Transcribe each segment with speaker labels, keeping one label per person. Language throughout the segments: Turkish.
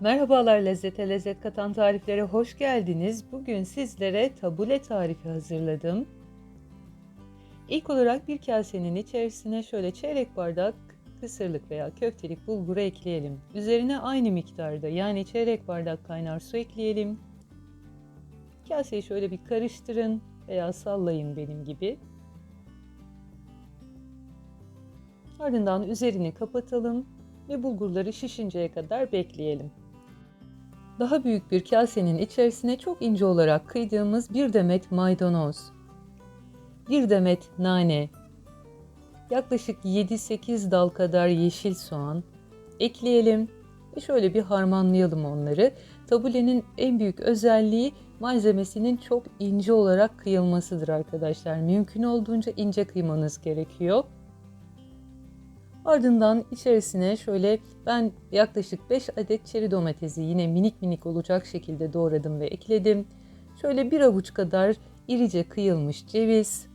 Speaker 1: Merhabalar lezzete lezzet katan tariflere hoş geldiniz. Bugün sizlere tabule tarifi hazırladım. İlk olarak bir kasenin içerisine şöyle çeyrek bardak kısırlık veya köftelik bulguru ekleyelim. Üzerine aynı miktarda yani çeyrek bardak kaynar su ekleyelim. Kaseyi şöyle bir karıştırın veya sallayın benim gibi. Ardından üzerini kapatalım ve bulgurları şişinceye kadar bekleyelim. Daha büyük bir kasenin içerisine çok ince olarak kıydığımız bir demet maydanoz, bir demet nane, yaklaşık 7-8 dal kadar yeşil soğan ekleyelim ve şöyle bir harmanlayalım onları. Tabulenin en büyük özelliği malzemesinin çok ince olarak kıyılmasıdır arkadaşlar. Mümkün olduğunca ince kıymanız gerekiyor. Ardından içerisine şöyle ben yaklaşık 5 adet çeri domatesi yine minik minik olacak şekilde doğradım ve ekledim. Şöyle bir avuç kadar irice kıyılmış ceviz.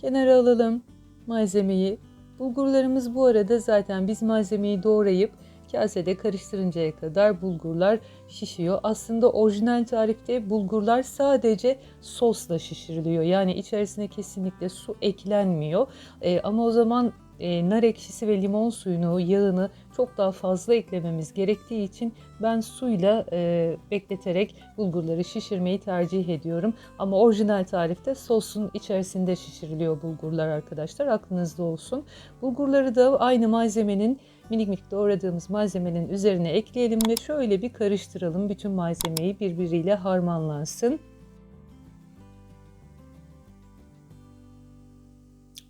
Speaker 1: Kenara alalım malzemeyi. Bulgurlarımız bu arada zaten biz malzemeyi doğrayıp kasede karıştırıncaya kadar bulgurlar şişiyor. Aslında orijinal tarifte bulgurlar sadece sosla şişiriliyor. Yani içerisine kesinlikle su eklenmiyor. Ee, ama o zaman e, nar ekşisi ve limon suyunu, yağını çok daha fazla eklememiz gerektiği için ben suyla e, bekleterek bulgurları şişirmeyi tercih ediyorum. Ama orijinal tarifte sosun içerisinde şişiriliyor bulgurlar arkadaşlar. Aklınızda olsun. Bulgurları da aynı malzemenin minik minik doğradığımız malzemenin üzerine ekleyelim ve şöyle bir karıştıralım. Bütün malzemeyi birbiriyle harmanlansın.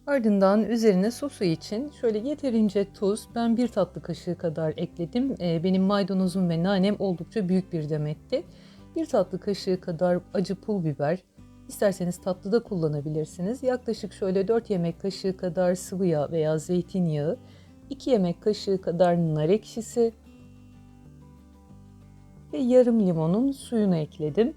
Speaker 1: Ardından üzerine sosu için şöyle yeterince tuz, ben bir tatlı kaşığı kadar ekledim. Ee, benim maydanozum ve nanem oldukça büyük bir demetti. Bir tatlı kaşığı kadar acı pul biber, isterseniz tatlı da kullanabilirsiniz. Yaklaşık şöyle 4 yemek kaşığı kadar sıvı yağ veya zeytinyağı, 2 yemek kaşığı kadar nar ekşisi ve yarım limonun suyunu ekledim.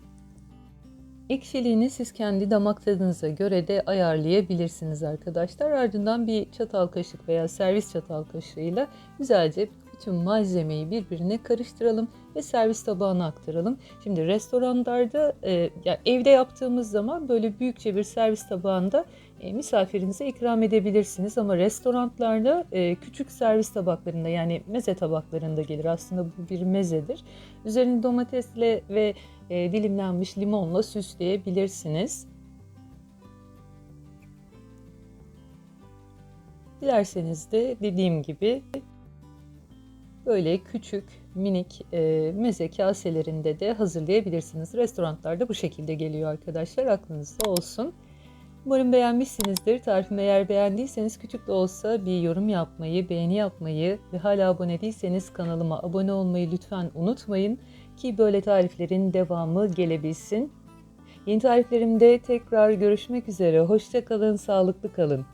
Speaker 1: Ekşiliğini siz kendi damak tadınıza göre de ayarlayabilirsiniz arkadaşlar. Ardından bir çatal kaşık veya servis çatal kaşığıyla güzelce bütün malzemeyi birbirine karıştıralım ve servis tabağına aktaralım. Şimdi restoranlarda e, yani evde yaptığımız zaman böyle büyükçe bir servis tabağında e, misafirinize ikram edebilirsiniz ama restoranlarda e, küçük servis tabaklarında yani meze tabaklarında gelir. Aslında bu bir mezedir. Üzerini domatesle ve e, dilimlenmiş limonla süsleyebilirsiniz. Dilerseniz de dediğim gibi böyle küçük minik e, meze kaselerinde de hazırlayabilirsiniz. Restoranlarda bu şekilde geliyor arkadaşlar aklınızda olsun. Umarım beğenmişsinizdir. Tarifimi eğer beğendiyseniz küçük de olsa bir yorum yapmayı, beğeni yapmayı ve hala abone değilseniz kanalıma abone olmayı lütfen unutmayın ki böyle tariflerin devamı gelebilsin. Yeni tariflerimde tekrar görüşmek üzere. Hoşça kalın, sağlıklı kalın.